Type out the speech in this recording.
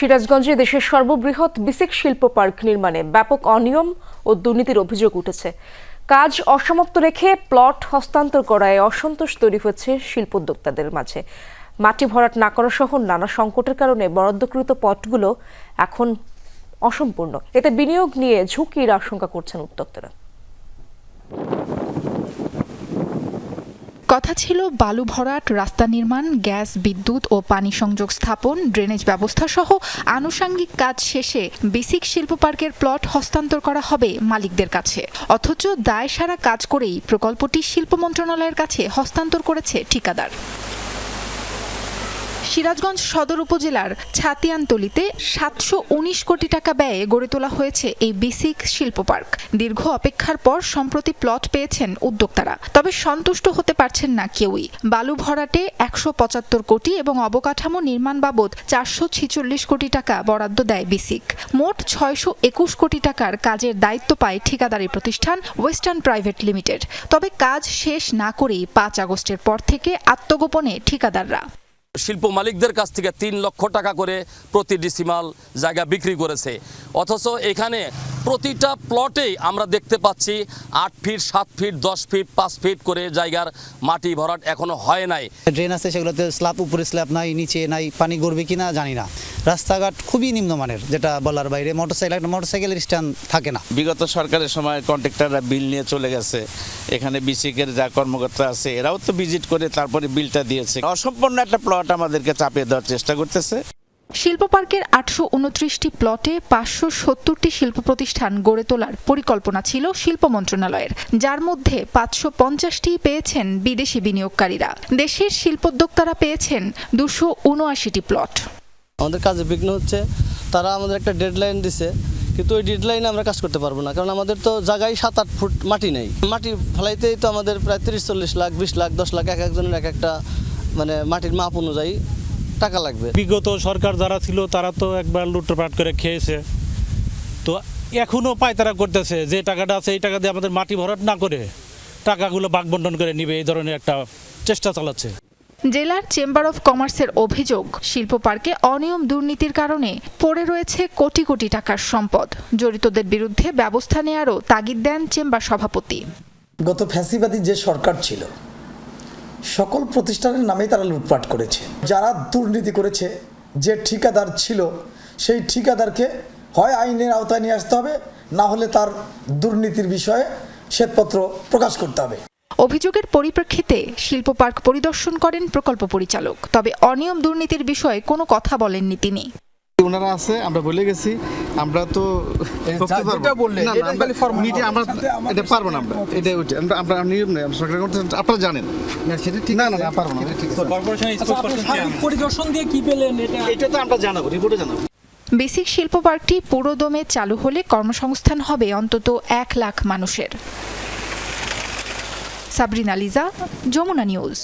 সিরাজগঞ্জে দেশের সর্ববৃহৎ বিসিক শিল্প পার্ক নির্মাণে ব্যাপক অনিয়ম ও দুর্নীতির অভিযোগ উঠেছে। কাজ অসমাপ্ত রেখে প্লট হস্তান্তর করায় অসন্তোষ তৈরি হচ্ছে শিল্পোদ্যোক্তাদের মাঝে। মাটি ভরাট না করা সহ নানা সংকটের কারণে বরাদ্দকৃত পটগুলো এখন অসম্পূর্ণ। এতে বিনিয়োগ নিয়ে ঝুঁকির আশঙ্কা করছেন উদ্যোক্তারা। কথা ছিল, বালু ভরাট, রাস্তা নির্মাণ, গ্যাস, বিদ্যুৎ ও পানি সংযোগ স্থাপন, ড্রেনেজ ব্যবস্থা সহ আনুষাঙ্গিক কাজ শেষে বেসিক শিল্প পার্কের প্লট হস্তান্তর করা হবে মালিকদের কাছে। অথচ দায় সারা কাজ করেই প্রকল্পটি শিল্প মন্ত্রণালয়ের কাছে হস্তান্তর করেছে ঠিকাদার। সিরাজগঞ্জ সদর উপজেলার ছাতিয়ানতলিতে সাতশো উনিশ কোটি টাকা ব্যয়ে গড়ে তোলা হয়েছে এই বেসিক শিল্প পার্ক। দীর্ঘ অপেক্ষার পর সম্প্রতি প্লট পেয়েছেন উদ্যোক্তারা। তবে সন্তুষ্ট হতে পারছেন না কেউই। বালু ভরাটে একশো পঁচাত্তর কোটি এবং অবকাঠামো নির্মাণ বাবদ চারশো ছিচল্লিশ কোটি টাকা বরাদ্দ দেয় বেসিক মোট ছয়শো একুশ কোটি টাকার কাজের দায়িত্ব পায় ঠিকাদারি প্রতিষ্ঠান ওয়েস্টার্ন প্রাইভেট লিমিটেড তবে কাজ শেষ না করেই পাঁচ আগস্টের পর থেকে আত্মগোপনে ঠিকাদাররা। শিল্প মালিকদের কাছ থেকে তিন লক্ষ টাকা করে প্রতি ডিসিমাল জায়গা বিক্রি করেছে। অথচ এখানে প্রতিটা প্লটেই আমরা দেখতে পাচ্ছি আট ফিট সাত ফিট দশ ফিট পাঁচ ফিট করে জায়গার মাটি ভরাট এখনও হয় নাই। ড্রেন আছে সেগুলোতে স্ল্যাব উপরে স্ল্যাব নাই নিচে নাই পানি গড়বে কিনা জানি না। রাস্তাঘাট খুবই নিম্নমানের যেটা বলার বাইরে। মোটরসাইকেল একটা মোটরসাইকেলের স্ট্যান্ড থাকে না। বিগত সরকারের সময় কন্ট্রাক্টররা বিল নিয়ে চলে গেছে। এখানে বিসিকের যা কর্মকর্তা আছে এরাও তো ভিজিট করে তারপরে বিলটা দিয়েছে। অসম্পূর্ণ একটা প্লট আমাদেরকে চাপিয়ে দেওয়ার চেষ্টা করতেছে। শিল্প পার্কের আটশো উনত্রিশটি প্লটে পাঁচশো সত্তরটি শিল্প প্রতিষ্ঠান গড়ে তোলার পরিকল্পনা ছিল শিল্প মন্ত্রণালয়ের, যার মধ্যে পাঁচশো পঞ্চাশটি পেয়েছেন বিদেশি বিনিয়োগকারীরা। দেশের শিল্পোদ্যোক্তারা পেয়েছেন দুশো উনআশিটি প্লট। আমাদের কাজে বিঘ্ন হচ্ছে, তারা আমাদের একটা ডেডলাইন দিছে, কিন্তু ওই ডেডলাইনে আমরা কাজ করতে পারব না, কারণ আমাদের তো জায়গায় সাত আট ফুট মাটি নেই। মাটি ফেলাইতেই তো আমাদের প্রায় তিরিশ চল্লিশ লাখ, বিশ লাখ, দশ লাখ এক একজনের এক একটা মানে মাটির মাপ অনুযায়ী টাকা লাগবে? বিগত সরকার যারা ছিল তারা তো একবার লুটপাট করে খেয়েছে। তো এখনও পায়তারা করতেছে যে টাকাটা আছে এই টাকা দিয়ে আমাদের মাটি ভরাট না করে টাকাগুলো বাগবন্টন করে নিবে এই ধরনের একটা চেষ্টা চালাচ্ছে। জেলার চেম্বার অফ কমার্সের অভিযোগ শিল্প পার্কে অনিয়ম দুর্নীতির কারণে পড়ে রয়েছে কোটি কোটি টাকার সম্পদ। জড়িতদের বিরুদ্ধে ব্যবস্থা নেয়ারও তাগিদ দেন চেম্বার সভাপতি। গত ফ্যাসিবাদী যে সরকার ছিল সকল প্রতিষ্ঠানের নামেই তারা লুটপাট করেছে। যারা দুর্নীতি করেছে, যে ঠিকাদার ছিল, সেই ঠিকাদারকে হয় আইনের আওতায় নিয়ে আসতে হবে, না হলে তার দুর্নীতির বিষয়ে শ্বেতপত্র প্রকাশ করতে হবে। অভিযোগের পরিপ্রেক্ষিতে শিল্প পার্ক পরিদর্শন করেন প্রকল্প পরিচালক, তবে অনিয়ম দুর্নীতির বিষয়ে কোনো কথা বলেননি তিনি। ওনারা আছে আমরা বলে গেছি আমরা তো পারব না, আমরা আমরা এটা পারব না আমরা এটা ওইটা আমরা আমরা নিয়ম নেই সরকার আপনারা জানেন। না সেটা ঠিক না না না পারব না। পরিদর্শন দিয়ে কি পেলেন এটা? এটা তো আমরা জানাব রিপোর্টে জানাব। বেসিক শিল্প পার্কটি পুরোদমে চালু হলে কর্মসংস্থান হবে অন্তত এক লাখ মানুষের। সাবরিনা লিজা যমুনা নিউজ।